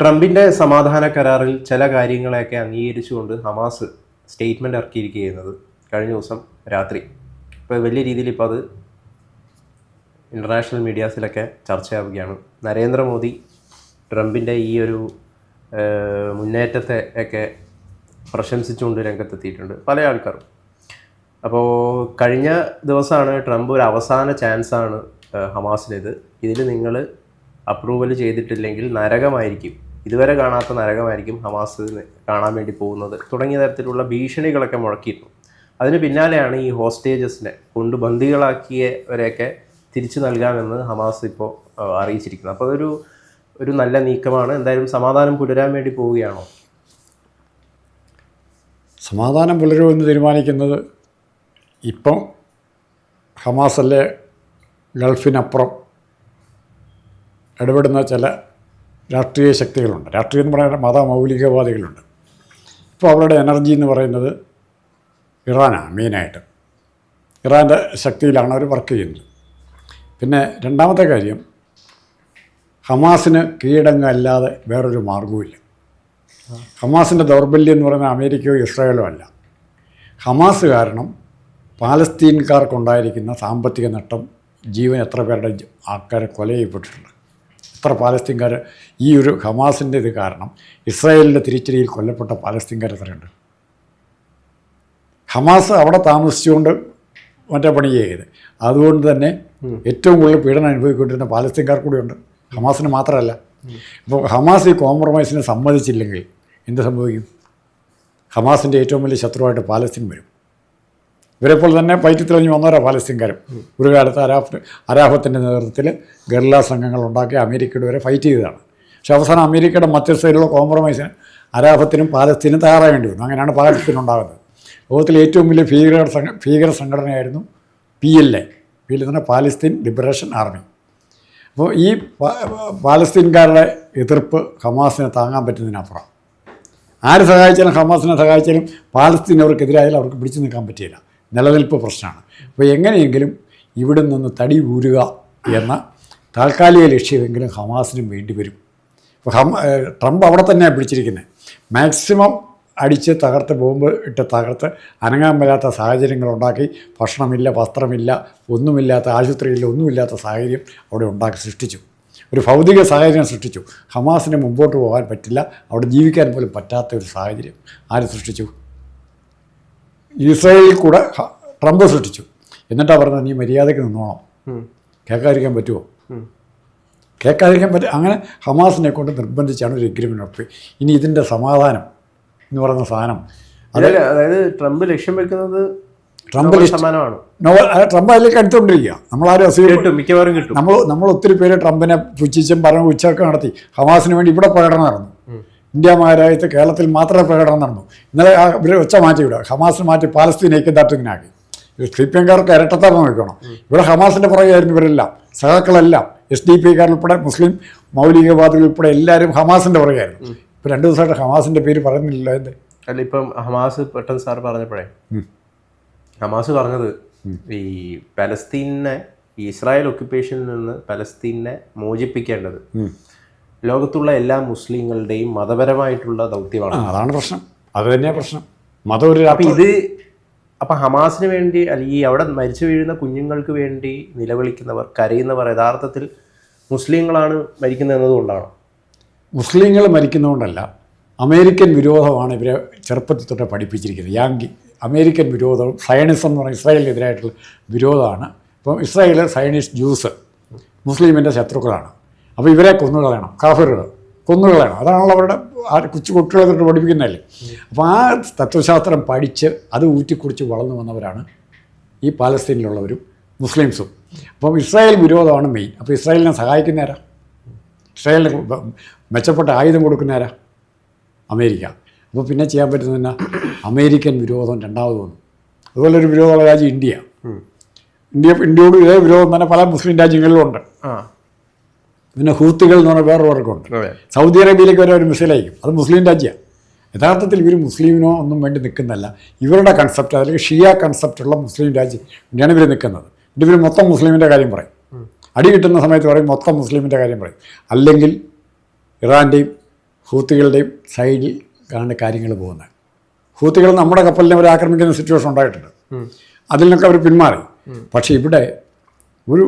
ട്രംപിന്റെ സമാധാന കരാറിൽ ചില കാര്യങ്ങളെയൊക്കെ അംഗീകരിച്ചുകൊണ്ട് ഹമാസ് സ്റ്റേറ്റ്മെന്റ് ഇറക്കിയിരിക്കുന്നത് കഴിഞ്ഞ ദിവസം രാത്രി. ഇപ്പോൾ വലിയ രീതിയിൽ ഇപ്പോൾ അത് ഇന്റർനാഷണൽ മീഡിയാസിലൊക്കെ ചർച്ചയാവുകയാണ്. നരേന്ദ്രമോദി ട്രംപിന്റെ ഈ ഒരു മുന്നേറ്റത്തെ ഒക്കെ പ്രശംസിച്ചുകൊണ്ട് രംഗത്തെത്തിയിട്ടുണ്ട് പല ആൾക്കാരും. അപ്പോൾ കഴിഞ്ഞ ദിവസമാണ് ട്രംപ് ഒരു അവസാന ചാൻസാണ് ഹമാസിനത്. ഇതിൽ നിങ്ങൾ അപ്രൂവൽ ചെയ്തിട്ടില്ലെങ്കിൽ നരകമായിരിക്കും. ഇതുവരെ കാണാത്ത നരകമായിരിക്കും ഹമാസ് കാണാൻ വേണ്ടി പോകുന്നത്. തുടങ്ങിയ തരത്തിലുള്ള ഭീഷണികളൊക്കെ മുഴക്കിയിരുന്നു. അതിന് പിന്നാലെയാണ് ഈ ഹോസ്റ്റേജസിനെ കൊണ്ട് ബന്ദികളാക്കിയവരെയൊക്കെ തിരിച്ചു നൽകാമെന്ന് ഹമാസ് ഇപ്പോൾ അറിയിച്ചിരിക്കുന്നത് അപ്പോൾ അതൊരു ഒരു നല്ല നീക്കമാണ്. എന്തായാലും സമാധാനം പുലരാൻ വേണ്ടി പോവുകയാണോ? സമാധാനം പുലരുമെന്ന് തീരുമാനിക്കുന്നത് ഇപ്പം ഹമാസല്ലേ ഗൾഫിനപ്പുറം ഇടപെടുന്ന ചില രാഷ്ട്രീയ ശക്തികളുണ്ട്. രാഷ്ട്രീയം എന്ന് പറയുന്ന മതമൗലികവാദികളുണ്ട് ഇപ്പോൾ അവരുടെ എനർജി എന്ന് പറയുന്നത് ഇറാനാണ് മെയിനായിട്ട്. ഇറാന്റെ ശക്തിയിലാണ് അവർ വർക്ക് ചെയ്യുന്നത്. പിന്നെ രണ്ടാമത്തെ കാര്യം ഹമാസിന് കീഴടങ്ങല്ലാതെ വേറൊരു മാർഗവുമില്ല ഹമാസിന്റെ ദൗർബല്യം എന്ന് പറയുന്നത് അമേരിക്കയോ ഇസ്രായേലോ അല്ല. ഹമാസ് കാരണം പാലസ്തീൻകാർക്കുണ്ടായിരിക്കുന്ന സാമ്പത്തിക നഷ്ടം ജീവൻ എത്ര പേരുടെ ആൾക്കാരെ കൊല ചെയ്യപ്പെട്ടിട്ടുണ്ട് എത്ര പാലസ്തീൻകാർ ഈ ഒരു ഹമാസിന്റെ ഇത് കാരണം ഇസ്രായേലിന്റെ തിരിച്ചടിയിൽ കൊല്ലപ്പെട്ട പാലസ്തീൻകാർ എത്രയുണ്ട്? ഹമാസ് അവിടെ താമസിച്ചുകൊണ്ട് മറ്റേ പണി ചെയ്ത്. അതുകൊണ്ട് തന്നെ ഏറ്റവും കൂടുതൽ പീഡനം അനുഭവിക്കൊണ്ടിരുന്ന പാലസ്തീൻകാർ കൂടിയുണ്ട്. ഹമാസിന് മാത്രമല്ല. അപ്പോൾ ഹമാസ് ഈ കോംപ്രമൈസിന് സമ്മതിച്ചില്ലെങ്കിൽ എന്ത് സംഭവിക്കും? ഹമാസിന്റെ ഏറ്റവും വലിയ ശത്രുവായിട്ട് പാലസ്തീൻ വരും. ഇവരെപ്പോൾ തന്നെ പയറ്റിത്തിളഞ്ഞ് വന്നവരാ പാലസ്തീൻകാരും. ഒരു കാലത്ത് അരാഫ് അരാഫത്തിന്റെ നേതൃത്വത്തിൽ ഗർല സംഘങ്ങൾ ഉണ്ടാക്കി അമേരിക്കയുടെ വരെ ഫൈറ്റ് ചെയ്തതാണ്. പക്ഷേ അവസാനം അമേരിക്കയുടെ മധ്യസ്ഥയിലുള്ള കോംപ്രമൈസിന് അരാഫത്തിനും പാലസ്തീനും തയ്യാറാകേണ്ടി വന്നു. അങ്ങനെയാണ് പാലസ്തീൻ ഉണ്ടാകുന്നത് ലോകത്തിലെ ഏറ്റവും വലിയ ഭീകര സംഘ ഭീകര സംഘടനയായിരുന്നു P L A. P L എന്ന് പാലസ്തീൻ ലിബറേഷൻ ആർമി. അപ്പോൾ ഈ പാലസ്തീൻകാരുടെ എതിർപ്പ് ഹമാസിനെ താങ്ങാൻ പറ്റുന്നതിനപ്പുറം. ആര് സഹായിച്ചാലും ഹമാസിനെ സഹായിച്ചാലും പാലസ്തീൻ അവർക്കെതിരായാലും അവർക്ക് പിടിച്ചു നിൽക്കാൻ പറ്റിയില്ല. നിലനിൽപ്പ് പ്രശ്നമാണ്. അപ്പോൾ എങ്ങനെയെങ്കിലും ഇവിടെ നിന്ന് തടി ഊരുക എന്ന താൽക്കാലിക ലക്ഷ്യമെങ്കിലും ഹമാസിനും വേണ്ടി വരും. ഇപ്പോൾ ഹം ട്രംപ് അവിടെ തന്നെയാണ് പിടിച്ചിരിക്കുന്നത് മാക്സിമം അടിച്ച് തകർത്ത് ബോംബ് ഇട്ട് തകർത്ത് അനങ്ങാൻ മേലാത്ത സാഹചര്യങ്ങളുണ്ടാക്കി ഭക്ഷണമില്ല വസ്ത്രമില്ല ഒന്നുമില്ലാത്ത ആശുപത്രിയില്ല ഒന്നുമില്ലാത്ത സാഹചര്യം അവിടെ ഉണ്ടാക്കി സൃഷ്ടിച്ചു. ഒരു ഭൗതിക സാഹചര്യം സൃഷ്ടിച്ചു. ഹമാസിനെ മുമ്പോട്ട് പോകാൻ പറ്റില്ല അവിടെ ജീവിക്കാൻ പോലും പറ്റാത്ത ഒരു സാഹചര്യം ആര് സൃഷ്ടിച്ചു? ഇസ്രായേലിൽ കൂടെ ട്രംപ് സൃഷ്ടിച്ചു. എന്നിട്ടാ പറഞ്ഞത് നീ മര്യാദയ്ക്ക് നിന്നോണം. കേൾക്കാതിരിക്കാൻ പറ്റുമോ. കേൾക്കാതിരിക്കാൻ പറ്റും അങ്ങനെ ഹമാസിനെ കൊണ്ട് നിർബന്ധിച്ചാണ് ഒരു എഗ്രിമെന്റ് ഒപ്പി ഇനി ഇതിന്റെ സമാധാനം എന്ന് പറയുന്ന സാധനം അതായത് ട്രംപ് ലക്ഷ്യം വെക്കുന്നത് ട്രംപ് സമാനമാണ് ട്രംപ് അതിലേക്ക് അടുത്തുകൊണ്ടിരിക്കുക. നമ്മളാരും അസുഖം മിക്കവാറും കിട്ടും. നമ്മൾ നമ്മൾ ഒത്തിരി പേര് ട്രംപിനെ പുച്ഛിച്ചും പറഞ്ഞു ഉച്ചയൊക്കെ നടത്തി. ഹമാസിന് വേണ്ടി ഇവിടെ പ്രകടനം നടന്നു ഇന്ത്യ മഹാരാജ്യത്ത് കേരളത്തിൽ മാത്രമേ പ്രകടനം നടന്നു. ഇന്നലെ ഇവരെ ഒച്ച മാറ്റി വിടുക. ഹമാസിന് മാറ്റി പാലസ്തീൻ ഐക്യദാർഢ്യത്തിനാക്കി സി പി എംകാർക്ക് ഇരട്ടത്താപം നോക്കണം ഇവിടെ ഹമാസിന്റെ പുറകെയായിരുന്നു ഇവരെല്ലാം. സഹാക്കളെല്ലാം എസ് ഡി പി ഉൾപ്പെടെ മുസ്ലിം മൗലികവാദികൾ ഉൾപ്പെടെ എല്ലാവരും ഹമാസിന്റെ പുറകെയായിരുന്നു. ഇപ്പം രണ്ട് ദിവസമായിട്ട് ഹമാസിന്റെ പേര് പറയുന്നില്ല എന്ത്? അല്ല ഇപ്പം ഹമാസ് പെട്ടെന്ന് സാർ പറഞ്ഞപ്പോഴേ ഹമാസ് പറഞ്ഞത് ഈ പലസ്തീനെ ഈ ഇസ്രായേൽ ഒക്യുപ്പേഷനിൽ നിന്ന് പലസ്തീനെ മോചിപ്പിക്കേണ്ടത്. ലോകത്തുള്ള എല്ലാ മുസ്ലിങ്ങളുടെയും മതപരമായിട്ടുള്ള ദൗത്യമാണ്. അതാണ് പ്രശ്നം. അത് തന്നെയാണ് പ്രശ്നം. മതം ഒരു അപ്പം ഇത് അപ്പം ഹമാസിന് വേണ്ടി അല്ലെങ്കിൽ ഈ അവിടെ മരിച്ചു വീഴുന്ന കുഞ്ഞുങ്ങൾക്ക് വേണ്ടി നിലവിളിക്കുന്നവർ കരയുന്നവർ യഥാർത്ഥത്തിൽ മുസ്ലിങ്ങളാണ് മരിക്കുന്നത് എന്നതുകൊണ്ടാണ്? മുസ്ലിങ്ങൾ മരിക്കുന്നതുകൊണ്ടല്ല അമേരിക്കൻ വിരോധമാണ് ഇവരെ ചെറുപ്പത്തിൽ തൊട്ട് പഠിപ്പിച്ചിരിക്കുന്നത്. യാങ്കി അമേരിക്കൻ വിരോധം സയണിസം എന്ന് പറഞ്ഞാൽ ഇസ്രായേലിനെതിരായിട്ടുള്ള വിരോധമാണ്. ഇപ്പം ഇസ്രായേൽ സയണിസ്റ്റ് ജ്യൂസ് മുസ്ലിമിന്റെ ശത്രുക്കളാണ്. അപ്പോൾ ഇവരെ കൊന്നുകളയണം കാഫറുകൾ കൊന്നുകളയണം. അതാണല്ലോ അവരുടെ ആ കൊച്ചു കുട്ടികളെ തൊട്ട് പഠിപ്പിക്കുന്നതല്ലേ? അപ്പോൾ ആ തത്വശാസ്ത്രം പഠിച്ച് അത് ഊറ്റിക്കുറിച്ച് വളർന്നു വന്നവരാണ് ഈ പാലസ്തീനിലുള്ളവരും മുസ്ലിംസും. അപ്പം ഇസ്രായേൽ വിരോധമാണ് മെയിൻ. അപ്പോൾ ഇസ്രായേലിനെ സഹായിക്കുന്നേരാ ഇസ്രായേലിന് മെച്ചപ്പെട്ട ആയുധം കൊടുക്കുന്നേരാ അമേരിക്ക. അപ്പോൾ പിന്നെ ചെയ്യാൻ പറ്റുന്നത് തന്നെ അമേരിക്കൻ വിരോധം രണ്ടാമത് വന്നു. അതുപോലെ ഒരു വിരോധമുള്ള രാജ്യം ഇന്ത്യ. ഇന്ത്യ ഇന്ത്യയോട് ഇതേ വിരോധം തന്നെ പല മുസ്ലിം രാജ്യങ്ങളിലും ഉണ്ട്. ആ. പിന്നെ ഹൂത്തുകൾ എന്ന് പറഞ്ഞ വേറെ വർക്കുണ്ട് സൗദി അറേബ്യയിലേക്ക് വരെ ഒരു മിസൈൽ അയക്കും അത് മുസ്ലിം രാജ്യമാണ്. യഥാർത്ഥത്തിൽ ഇവർ മുസ്ലിമിനോ ഒന്നും വേണ്ടി നിൽക്കുന്നല്ല ഇവരുടെ കൺസെപ്റ്റ് അല്ലെങ്കിൽ ഷിയ കൺസെപ്റ്റുള്ള മുസ്ലിം രാജ്യം ഇവിടെയാണ് ഇവർ നിൽക്കുന്നത്. എന്നിട്ട് ഇവർ മൊത്തം മുസ്ലിമിന്റെ കാര്യം പറയും. അടി കിട്ടുന്ന സമയത്ത് പറയും മൊത്തം മുസ്ലിമിന്റെ കാര്യം പറയും. അല്ലെങ്കിൽ ഇറാന്റെയും ഹൂത്തികളുടെയും സൈഡിൽ ആണ് കാര്യങ്ങൾ പോകുന്നത്. ഹൂത്തികൾ നമ്മുടെ കപ്പലിനെ അവർ ആക്രമിക്കുന്ന സിറ്റുവേഷൻ ഉണ്ടായിട്ടുണ്ട്. അതിൽ നിന്നൊക്കെ അവർ പിന്മാറി. പക്ഷേ ഇവിടെ ഒരു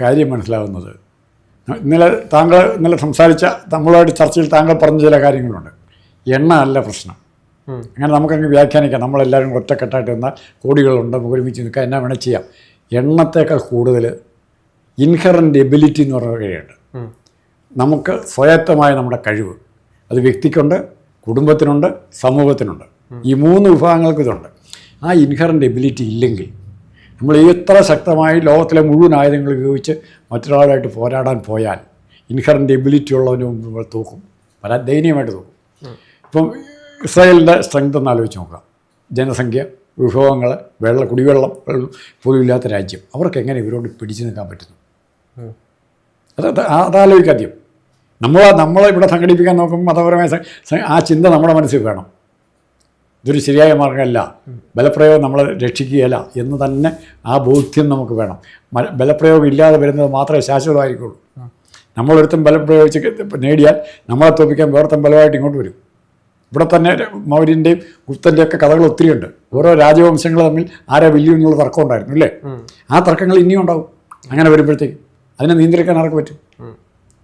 കാര്യം മനസ്സിലാവുന്നത് ഇന്നലെ താങ്കൾ ഇന്നലെ സംസാരിച്ച നമ്മളുമായിട്ട് ചർച്ചയിൽ താങ്കൾ പറഞ്ഞ ചില കാര്യങ്ങളുണ്ട്. എണ്ണ അല്ല പ്രശ്നം. അങ്ങനെ നമുക്കങ്ങ് വ്യാഖ്യാനിക്കാം. നമ്മളെല്ലാവരും ഒറ്റക്കെട്ടായിട്ട് നിന്നാൽ കോടികളുണ്ട് നമുക്ക് ഒരുമിച്ച് നിൽക്കാം എന്നാ വേണേൽ ചെയ്യാം. എണ്ണത്തേക്കാൾ കൂടുതൽ ഇൻഹറന്റ് എബിലിറ്റി എന്ന് പറഞ്ഞ കഴിയുണ്ട് നമുക്ക് സ്വയത്തമായ നമ്മുടെ കഴിവ്. അത് വ്യക്തിക്കുണ്ട് കുടുംബത്തിനുണ്ട് സമൂഹത്തിനുണ്ട്. ഈ മൂന്ന് വിഭാഗങ്ങൾക്ക് ഇതുണ്ട്. ആ ഇൻഹറന്റ് എബിലിറ്റി ഇല്ലെങ്കിൽ നമ്മൾ എത്ര ശക്തമായി ലോകത്തിലെ മുഴുവൻ ആയുധങ്ങൾ ഉപയോഗിച്ച് മറ്റൊരാളായിട്ട് പോരാടാൻ പോയാൽ ഇൻഹറന്റ് എബിലിറ്റി ഉള്ളവന് മുമ്പ് നമ്മൾ തൂക്കും. പല ദയനീയമായിട്ട് തൂക്കും. ഇപ്പം ഇസ്രായേലിന്റെ സ്ട്രെങ്ത് ഒന്ന് ആലോചിച്ച് നോക്കുക. ജനസംഖ്യ വിഭവങ്ങൾ വെള്ള കുടിവെള്ളം പോലും ഇല്ലാത്ത രാജ്യം. അവർക്ക് എങ്ങനെ ഇവരോട് പിടിച്ചു നിൽക്കാൻ പറ്റുന്നു. അത് അത് അതാലോചിക്കാദ്യം നമ്മൾ നമ്മളെ ഇവിടെ സംഘടിപ്പിക്കാൻ നോക്കുമ്പോൾ മതപരമായ ആ ചിന്ത നമ്മുടെ മനസ്സിൽ വേണം. ഇതൊരു ശരിയായ മാർഗമല്ല. ബലപ്രയോഗം നമ്മളെ രക്ഷിക്കുകയല്ല എന്ന് തന്നെ ആ ബോധ്യം നമുക്ക് വേണം. ബലപ്രയോഗം ഇല്ലാതെ വരുന്നത് മാത്രമേ ശാശ്വതമായിരിക്കുള്ളൂ. നമ്മളൊരുത്തും ബലം പ്രയോഗിച്ച് നേടിയാൽ നമ്മളെ തോപ്പിക്കാൻ വേറൊരുത്തം ബലമായിട്ട് ഇങ്ങോട്ട് വരും. ഇവിടെ തന്നെ മൗര്യന്റെയും ഗുപ്തന്റെയും ഒക്കെ കഥകൾ ഒത്തിരിയുണ്ട്. ഓരോ രാജവംശങ്ങൾ തമ്മിൽ ആരാ വലിയ എന്നുള്ള തർക്കം ഉണ്ടായിരുന്നു അല്ലേ ആ തർക്കങ്ങൾ ഇനിയും ഉണ്ടാവും. അങ്ങനെ വരുമ്പോഴത്തേക്ക് അതിനെ നിയന്ത്രിക്കാൻ ആർക്ക് പറ്റും.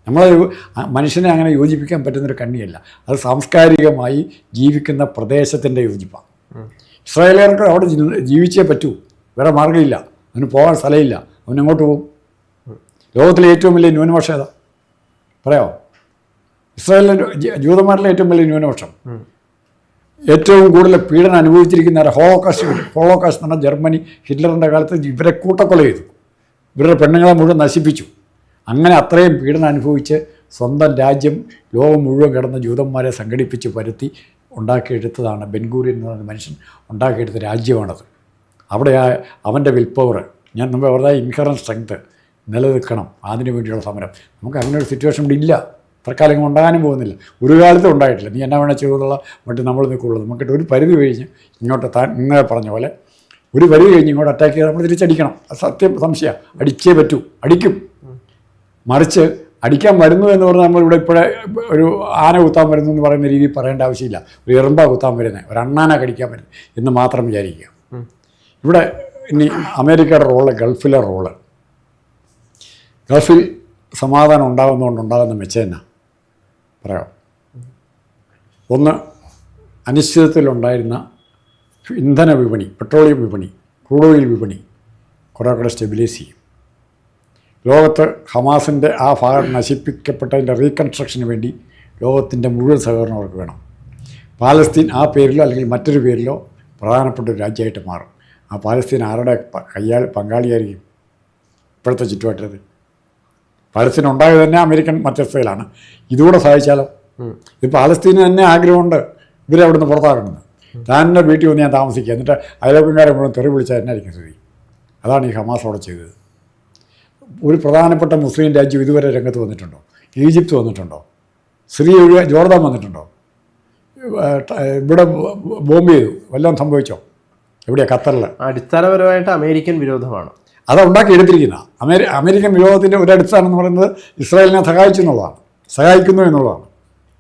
നമ്മളെ മനുഷ്യനെ അങ്ങനെ യോജിപ്പിക്കാൻ പറ്റുന്നൊരു കണ്ണിയല്ല. അത് സാംസ്കാരികമായി ജീവിക്കുന്ന പ്രദേശത്തിന്റെ യോജിപ്പാണ്. ഇസ്രായേലുകാർക്ക് അവിടെ ജീവിച്ചേ പറ്റൂ. വേറെ മാർഗമില്ല. അവന് പോകാൻ സ്ഥലമില്ല. അവൻ എങ്ങോട്ട് പോകും? ലോകത്തിലെ ഏറ്റവും വലിയ ന്യൂനപക്ഷം ഏതാ? പറയാമോ? ഇസ്രായേലിലെ ജ- ജൂതന്മാരിലെ ഏറ്റവും വലിയ ന്യൂനപക്ഷം. ഏറ്റവും കൂടുതൽ പീഡനം അനുഭവിച്ചിരിക്കുന്ന ഹോളോകാസ്റ്റ് ഹോളോകാസ്റ്റ് എന്ന് പറഞ്ഞാൽ ജർമ്മനി ഹിറ്റ്ലറിന്റെ കാലത്ത് ഇവരെ കൂട്ടക്കൊല ചെയ്തു. ഇവരുടെ പെണ്ണുങ്ങളെ മുഴുവൻ നശിപ്പിച്ചു. അങ്ങനെ അത്രയും പീഡനം അനുഭവിച്ച് സ്വന്തം രാജ്യം ലോകം മുഴുവൻ കിടന്ന ജൂതന്മാരെ സംഘടിപ്പിച്ച് പരുത്തി ഉണ്ടാക്കിയെടുത്തതാണ് ബെൻഗൂരി എന്ന് പറയുന്ന മനുഷ്യൻ ഉണ്ടാക്കിയെടുത്ത രാജ്യമാണത്. അവിടെ ആ അവന്റെ വിൽപ്പവർ പവർ ഞാൻ നമ്മൾ അവരുടെ ഇൻഹറൻ സ്ട്രെങ്ത് നിലനിൽക്കണം അതിനു വേണ്ടിയുള്ള സമരം. നമുക്ക് അങ്ങനെ ഒരു സിറ്റുവേഷൻ ഇവിടെ ഇല്ല. തൽക്കാലം ഉണ്ടാകാനും പോകുന്നില്ല. ഒരു കാലത്തും ഉണ്ടായിട്ടില്ല. നീ എന്നാ വേണേൽ ചെയ്തുള്ള മറ്റും നമ്മൾ നിൽക്കുള്ളൂ നമുക്കിട്ട് ഒരു പരിധി കഴിഞ്ഞ് ഇങ്ങോട്ട് താൻ ഇന്നലെ പറഞ്ഞ പോലെ ഒരു പരിധി കഴിഞ്ഞ് ഇങ്ങോട്ട് അറ്റാക്ക് ചെയ്ത് നമ്മൾ തിരിച്ചടിക്കണം. സത്യം സംശയമാണ്. അടിച്ചേ പറ്റൂ. അടിക്കും. മറിച്ച് അടിക്കാൻ വരുന്നു എന്ന് പറഞ്ഞാൽ നമ്മളിവിടെ ഇപ്പോഴേ ഒരു ആന കുത്താൻ വരുന്നു എന്ന് പറയുന്ന രീതിയിൽ പറയേണ്ട ആവശ്യമില്ല. ഒരു എറുമ്പ കുത്താൻ വരുന്നത് ഒരു അണ്ണാന കടിക്കാൻ വരുന്നത് എന്ന് മാത്രം വിചാരിക്കുക. ഇവിടെ ഇനി അമേരിക്കയുടെ റോൾ ഗൾഫിലെ റോൾ ഗൾഫിൽ സമാധാനം ഉണ്ടാകുന്നതുകൊണ്ട് ഉണ്ടാകുന്ന മെച്ചം എന്നാ? പറയാം. ഒന്ന് അനിശ്ചിതത്വത്തിലുണ്ടായിരുന്ന ഇന്ധന വിപണി പെട്രോളിയം വിപണി ക്രൂഡ് ഓയിൽ വിപണി കുറേ കൂടെ സ്റ്റെബിലൈസ് ചെയ്യും. ലോകത്ത് ഹമാസിന്റെ ആ ഭാഗം നശിപ്പിക്കപ്പെട്ടതിന്റെ റീകൺസ്ട്രക്ഷന് വേണ്ടി ലോകത്തിന്റെ മുഴുവൻ സഹകരണം അവർക്ക് വേണം. പാലസ്തീൻ ആ പേരിലോ അല്ലെങ്കിൽ മറ്റൊരു പേരിലോ പ്രധാനപ്പെട്ട ഒരു രാജ്യമായിട്ട് മാറും. ആ പാലസ്തീൻ ആരുടെ കയ്യാൾ പങ്കാളിയായിരിക്കും ഇപ്പോഴത്തെ ചുറ്റുവട്ടത്ത്? പാലസ്തീൻ ഉണ്ടായത് തന്നെ അമേരിക്കൻ മധ്യസ്ഥയിലാണ് ഇതുകൂടെ സഹായിച്ചാലോ. ഇത് പാലസ്തീന് തന്നെ ആഗ്രഹമുണ്ട്. ഇവരെ അവിടുന്ന് താൻ എന്റെ വീട്ടിൽ വന്ന് ഞാൻ താമസിക്കുക എന്നിട്ട് അയലോക്കാരെ മുഴുവൻ തെറി വിളിച്ചാൽ എന്നായിരിക്കും സ്ഥിതി? അതാണ് ഈ ഹമാസ് അവിടെ ചെയ്തത്. ഒരു പ്രധാനപ്പെട്ട മുസ്ലിം രാജ്യം ഇതുവരെ രംഗത്ത് വന്നിട്ടുണ്ടോ? ഈജിപ്ത് വന്നിട്ടുണ്ടോ? സിറിയ ഒഴികെ ജോർദാൻ വന്നിട്ടുണ്ടോ? ഇവിടെ ബോംബ് ചെയ്തു. വല്ലതും സംഭവിച്ചോ? എവിടെയാ? ഖത്തറിൽ അടിസ്ഥാനപരമായിട്ട് അമേരിക്കൻ വിരോധമാണ്. അത് ഉണ്ടാക്കിയെടുത്തിരിക്കുന്ന. അമേരി അമേരിക്കൻ വിരോധത്തിന്റെ ഒരു അടിസ്ഥാനം എന്ന് പറയുന്നത് ഇസ്രായേലിനെ സഹായിച്ചു എന്നുള്ളതാണ്. സഹായിക്കുന്നു എന്നുള്ളതാണ്.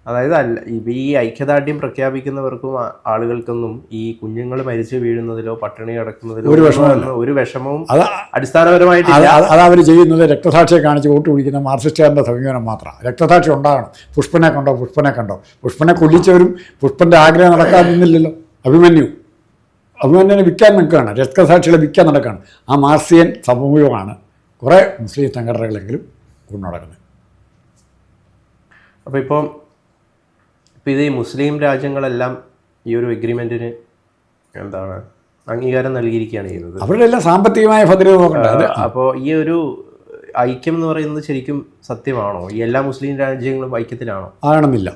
അതായത് അല്ല ഇപ്പം ഈ ഐക്യദാർഢ്യം പ്രഖ്യാപിക്കുന്നവർക്കും ആളുകൾക്കൊന്നും ഈ കുഞ്ഞുങ്ങൾ മരിച്ചു വീഴുന്നതിലോ പട്ടിണി കിടക്കുന്നതിലോ ഒരു വിഷമവുമില്ല. ഒരു വിഷമവും അടിസ്ഥാനപരമായിട്ട് അത് അവർ ചെയ്യുന്നത് രക്തസാക്ഷിയെ കാണിച്ച് വോട്ട് പിടിക്കുന്ന മാർസിസ്റ്റുകാരുടെ സമീപനം മാത്രമാണ്. രക്തസാക്ഷി ഉണ്ടാകണം. പുഷ്പനെ കണ്ടോ പുഷ്പനെ കണ്ടോ? പുഷ്പനെ കൊല്ലിച്ചവരും പുഷ്പന്റെ ആഗ്രഹം നടക്കാൻ നിന്നില്ലല്ലോ. അഭിമന്യു. അഭിമന്യുവിനെ വിൽക്കാൻ നിൽക്കുകയാണ്. രക്തസാക്ഷികളെ വിൽക്കാൻ നടക്കുകയാണ്. ആ മാർസിയൻ സമൂഹമാണ് കുറേ മുസ്ലിം സംഘടനകളെങ്കിലും കൊണ്ടു നടക്കുന്നത് അപ്പോൾ ഇപ്പം ഇപ്പം ഇത് ഈ മുസ്ലിം രാജ്യങ്ങളെല്ലാം ഈ ഒരു എഗ്രിമെന്റിന് എന്താണ് അംഗീകാരം നൽകിയിരിക്കുകയാണ് ചെയ്യുന്നത്. അവരുടെ എല്ലാം സാമ്പത്തികമായ ഭദ്രത നോക്കണ്ടത് അപ്പോൾ ഈ ഒരു ഐക്യം എന്ന് പറയുന്നത് ശരിക്കും സത്യമാണോ? ഈ എല്ലാ മുസ്ലിം രാജ്യങ്ങളും ഐക്യത്തിലാണോ? ആകണമെന്നില്ല.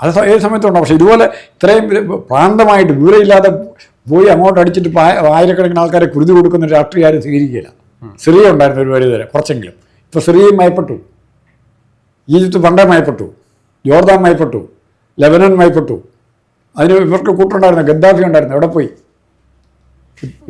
അത് ഏത് സമയത്തുണ്ടോ? പക്ഷേ ഇതുപോലെ ഇത്രയും പ്രാന്തമായിട്ട് വിവരമില്ലാതെ പോയി അങ്ങോട്ട് അടിച്ചിട്ട് ആയിരക്കണക്കിന് ആൾക്കാരെ കുരുതി കൊടുക്കുന്ന രാഷ്ട്രീയം ആരും സ്വീകരിക്കില്ല സിറിയ ഉണ്ടായിരുന്നു ഒരു വരെ കുറച്ചെങ്കിലും. ഇപ്പോൾ സിറിയയും മയപ്പെട്ടു ഈജിപ്ത് പണ്ടേ മയപ്പെട്ടു ജോർദാൻ മയപ്പെട്ടു ലെബനൻ മയപ്പെട്ടു അതിന് ഇവർക്ക് കൂട്ടുണ്ടായിരുന്നു ഗദ്ദാഫി ഉണ്ടായിരുന്നു എവിടെ പോയി?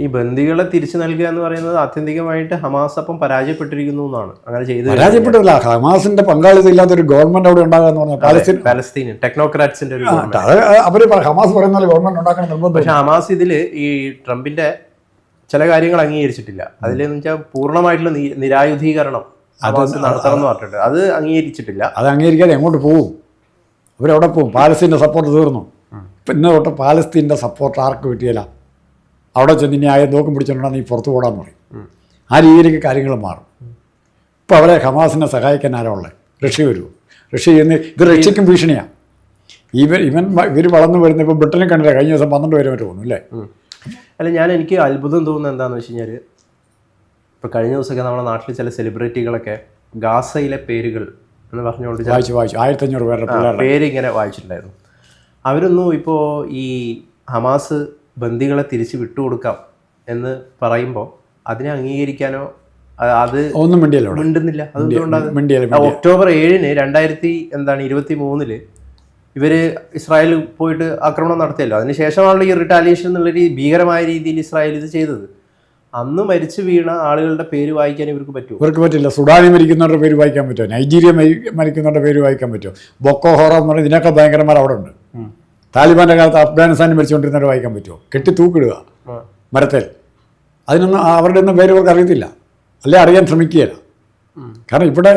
ഈ ബന്ദികളെ തിരിച്ചു നൽകുക എന്ന് പറയുന്നത് ആത്യന്തികമായിട്ട് ഹമാസ് അപ്പം പരാജയപ്പെട്ടിരിക്കുന്നു എന്നാണ്. അങ്ങനെ ചെയ്ത് പരാജയപ്പെട്ടില്ല ഹമാസിന്റെ പങ്കാളിത്തം ഇല്ലാത്ത ഒരു ഗവൺമെന്റ് അവിടെ ഉണ്ടാകാന്ന് പറഞ്ഞാൽ പാലസ്തീൻ പാലസ്തീൻ ടെക്നോക്രാറ്റ്സിന്റെ ഒരു. അത് അവർ ഹമാസ് പറയുന്ന ഗവൺമെന്റ് നിർബന്ധം പക്ഷെ ഹമാസ് ഇതിൽ ഈ ട്രംപിന്റെ ചില കാര്യങ്ങൾ അംഗീകരിച്ചിട്ടില്ല. അതിലെന്ന് വെച്ചാൽ പൂർണമായിട്ടുള്ള നിരായുധീകരണം ഹമാസ് നടത്തണം എന്ന് പറഞ്ഞിട്ടുണ്ട്. അത് അംഗീകരിച്ചിട്ടില്ല. അത് അംഗീകരിക്കാതെ എങ്ങോട്ട് പോകും അവരവിടെ പോകും. പാലസ്തീന്റെ സപ്പോർട്ട് തീർന്നു. പിന്നെ തൊട്ട് പാലസ്തീന്റെ സപ്പോർട്ട് ആർക്ക് കിട്ടിയില്ല അവിടെ ചെന്ന് ഇനി ആയ നോക്കും പിടിച്ചിട്ടുണ്ടെങ്കിൽ നീ പുറത്തു പോടാന്ന് പറയും. ആ രീതിയിലേക്ക് കാര്യങ്ങൾ മാറും. ഇപ്പോൾ അവരെ ഹമാസിനെ സഹായിക്കാൻ ആരാ റഷ്യ വരുമോ റഷ്യ ചെയ്യുന്ന ഇത് റഷ്യക്കും ഭീഷണിയാണ് ഇവർ ഇവൻ ഇവർ വളർന്നു വരുന്ന ഇപ്പോൾ ബ്രിട്ടനിൽ കണ്ടില്ല? കഴിഞ്ഞ ദിവസം പന്ത്രണ്ട് പേരെ വരെ തോന്നുന്നു അല്ലേ? അല്ല ഞാൻ എനിക്ക് അത്ഭുതം തോന്നുന്നത് എന്താണെന്ന് വെച്ച് കഴിഞ്ഞാൽ ഇപ്പോൾ കഴിഞ്ഞ ദിവസമൊക്കെ നമ്മുടെ നാട്ടിൽ ചില സെലിബ്രിറ്റികളൊക്കെ ഗാസയിലെ പേരുകൾ എന്ന് പറഞ്ഞുകൊണ്ട് വായിച്ചു വായിച്ചു. ആയിരത്തഞ്ഞൂറ് പേരുടെ ആ, പിള്ളേരുടെ പേര് ഇങ്ങനെ വായിച്ചിട്ടുണ്ടായിരുന്നു. അവരൊന്നും ഇപ്പോൾ ഈ ഹമാസ് ബന്ദികളെ തിരിച്ച് വിട്ടുകൊടുക്കാം എന്ന് പറയുമ്പോൾ അതിനെ അംഗീകരിക്കാനോ അത് ഒന്നും മിണ്ടിയല്ലോ മിണ്ടുന്നില്ല. അതുകൊണ്ടാണ് ഒക്ടോബർ ഏഴിന് രണ്ടായിരത്തി എന്താണ് ഇരുപത്തി മൂന്നിൽ ഇവർ ഇസ്രായേൽ പോയിട്ട് ആക്രമണം നടത്തിയല്ലോ. അതിനുശേഷമാണല്ലോ ഈ റിട്ടാലിയേഷൻ എന്നുള്ള ഭീകരമായ രീതിയിൽ ഇസ്രായേൽ ഇത് ചെയ്തത്. അന്ന് മരിച്ചു വീണ ആളുകളുടെ പേര് വായിക്കാൻ ഇവർക്ക് പറ്റുമോ? ഇവർക്ക് പറ്റില്ല. സുഡാനി മരിക്കുന്നവരുടെ പേര് വായിക്കാൻ പറ്റുമോ? നൈജീരിയ മരിക്കുന്നവരുടെ പേര് വായിക്കാൻ പറ്റുമോ? ബൊക്കോ ഹോറ എന്ന് പറഞ്ഞാൽ ഇതിനൊക്കെ ഭയങ്കരമാർ അവിടെ ഉണ്ട്. താലിബാന്റെ കാലത്ത് അഫ്ഗാനിസ്ഥാനിൽ മരിച്ചുകൊണ്ടിരുന്നവരെ വായിക്കാൻ പറ്റുമോ? കെട്ടി തൂക്കിടുക. മരത്തിൽ. അതിനൊന്നും അവരുടെ ഒന്നും പേര് ഇവർക്ക് അറിയത്തില്ല. അല്ലെ? അറിയാൻ ശ്രമിക്കുകയില്ല. കാരണം ഇവിടെ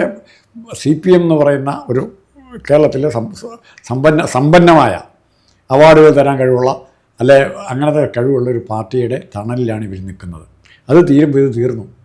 സി പി എം എന്ന് പറയുന്ന ഒരു കേരളത്തിലെ സമ്പന്ന സമ്പന്നമായ അവാർഡുകൾ തരാൻ കഴിവുള്ള അല്ലെ? അങ്ങനത്തെ കഴിവുള്ള ഒരു പാർട്ടിയുടെ തണലിലാണ് ഇവർ നിൽക്കുന്നത്. അത് തീരുമ്പോൾ ഇത് തീർന്നു.